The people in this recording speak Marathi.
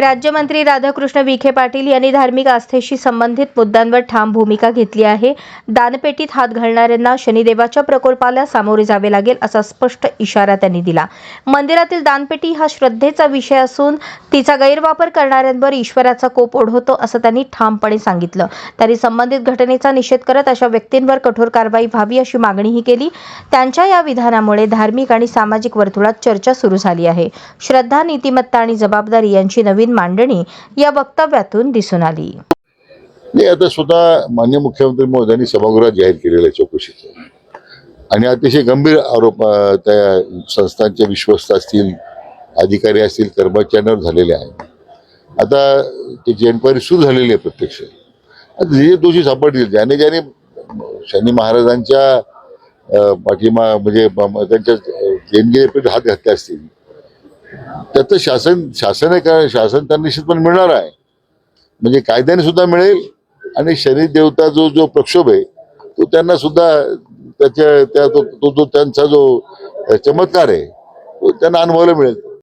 राज्यमंत्री राधाकृष्ण विखे पाटील यांनी धार्मिक आस्थेशी संबंधित मुद्द्यांवर ठाम भूमिका घेतली आहे. दानपेटीत हात घालणाऱ्यांना शनिदेवाच्या प्रकोपाला सामोरे जावे लागेल असा स्पष्ट इशारा त्यांनी दिला. मंदिरातील दानपेटी हा श्रद्धेचा विषय असून तिचा गैरवापर करणाऱ्यांवर ईश्वराचा कोप ओढवतो असं त्यांनी ठामपणे सांगितलं. त्यांनी संबंधित घटनेचा निषेध करत अशा व्यक्तींवर कठोर कारवाई व्हावी अशी मागणीही केली. त्यांच्या या विधानामुळे धार्मिक आणि सामाजिक वर्तुळात चर्चा सुरू झाली आहे. श्रद्धा नीतिमत्ता आणि जबाबदारी यांची नवीन मांडणी या वक्तव्यातून दिसून आली. नाही आता स्वतः मान्य मुख्यमंत्री महोदयांनी सभागृहात जाहीर केलेलं आहे चौकशीचं. आणि अतिशय गंभीर आरोप त्या संस्थांचे विश्वस्त असतील अधिकारी असतील कर्मचाऱ्यांवर झालेले आहेत. आता त्याची एन्क्वायरी सुरू झालेली आहे प्रत्यक्ष. आता जे दोषी सापडतील ज्याने ज्याने शनी महाराजांच्या पाठीमा म्हणजे त्यांच्या देणगीपेठ हात घातले असतील त्याचं शासन शासन आहे शासन त्यांना निश्चितपणे मिळणार आहे. म्हणजे कायद्याने सुद्धा मिळेल आणि शनी देवता जो जो प्रक्षोभ आहे तो त्यांना सुद्धा त्याच्या त्या तो जो त्यांचा जो चमत्कार आहे तो त्यांना अनुभवायला मिळेल.